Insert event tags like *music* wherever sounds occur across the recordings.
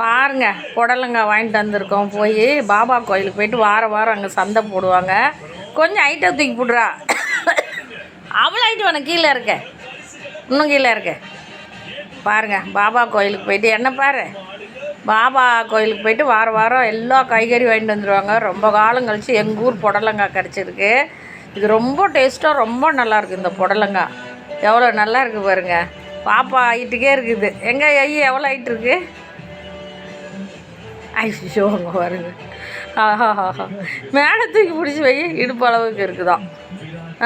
பாருங்க புடலங்காய் வாங்கிட்டு வந்திருக்கோம். போய் பாபா கோயிலுக்கு போயிட்டு வார வாரம் அங்கே சந்தை போடுவாங்க. கொஞ்சம் ஐட்டம் தூக்கி போடுறா. அவ்வளோ ஐட்டம் வேணும் கீழே இருக்க. இன்னும் கீழே இருக்க. பாருங்க பாபா கோயிலுக்கு போயிட்டு என்ன பாரு? பாபா கோயிலுக்கு போயிட்டு வார வாரம் எல்லா காய்கறி வாங்கிட்டு வந்துடுவாங்க ரொம்ப காலம் கழிச்சு எங்கள் ஊர் புடலங்காய் கிடச்சிருக்கு. இது ரொம்ப டேஸ்ட்டாக ரொம்ப நல்லாயிருக்கு இந்த புடலங்காய். எவ்வளோ நல்லா இருக்குது பாருங்க. பாப்பா ஹைட்டுக்கே இருக்குது. எங்கே ஐ எவ்வளோ ஹைட் இருக்குது ஐயோ அங்கே பாருங்க. ஆஹாஹாஹா மேலே தூக்கி பிடிச்சி வை இடுப்பு அளவுக்கு இருக்குதான்.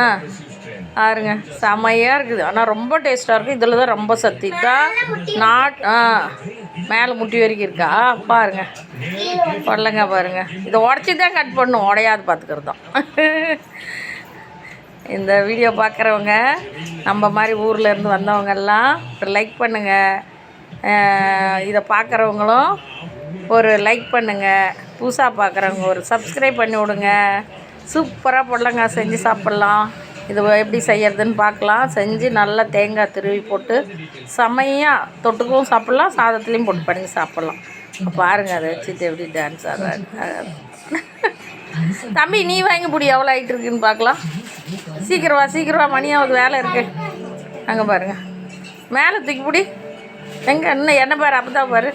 ஆ பாருங்க. செமையாக இருக்குது. ஆனால் ரொம்ப டேஸ்ட்டாக இருக்குது இதில் தான் ரொம்ப சத்தி. தான் நாட் ஆ மேலே முட்டி வரைக்கும் இருக்கா? பாருங்க. பொடலங்க பாருங்க. இதை உடச்சி தான் கட் பண்ணும். உடையாது பார்த்துக்கிறது தான் இந்த வீடியோ பார்க்குறவங்க நம்ம மாதிரி ஊரில் இருந்து வந்தவங்கெல்லாம் லைக் பண்ணுங்கள் இதை பார்க்குறவங்களும் ஒரு லைக் பண்ணுங்கள் புதுசாக பார்க்குறவங்க ஒரு சப்ஸ்கிரைப் பண்ணி விடுங்க. சூப்பராக பொடலங்காய் செஞ்சு சாப்பிட்லாம். இது எப்படி செய்யறதுன்னு பார்க்கலாம். செஞ்சு நல்லா தேங்காய் திருவி போட்டு செமையாக தொட்டுக்கவும் சாப்பிட்லாம். சாதத்துலேயும் போட்டு பண்ணி சாப்பிட்லாம். பாருங்கள் அதை வச்சுட்டு எப்படி டான்ஸ் ஆடுறாரு. *laughs* தம்பி நீ வாங்கி பிடி எவ்வளோ ஆகிட்டு இருக்குன்னு பார்க்கலாம். சீக்கிரம் வா சீக்கிரம் வா. மணியாவது வேலை இருக்கு. அங்கே பாருங்க. மேலே தூக்கி பிடி. எங்கே இன்னும் என்ன பாரு அப்போ தான் பாரு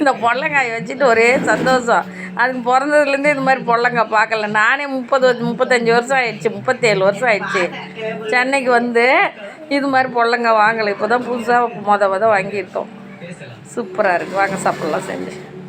இந்த பொடலங்காய் வச்சுட்டு ஒரே சந்தோஷம். அதுக்கு பிறந்ததுலேருந்து இந்த மாதிரி பொடலங்காய் பார்க்கல. நானே முப்பது முப்பத்தஞ்சு வருஷம் ஆயிடுச்சு முப்பத்தேழு வருஷம் ஆயிடுச்சு. சென்னைக்கு வந்து இது மாதிரி பொடலங்காய் வாங்கலை. இப்போ தான் புதுசாக மொத மொதல் வாங்கியிருக்கோம். சூப்பராக இருக்குது வாங்க சாப்பிட்லாம் செஞ்சு.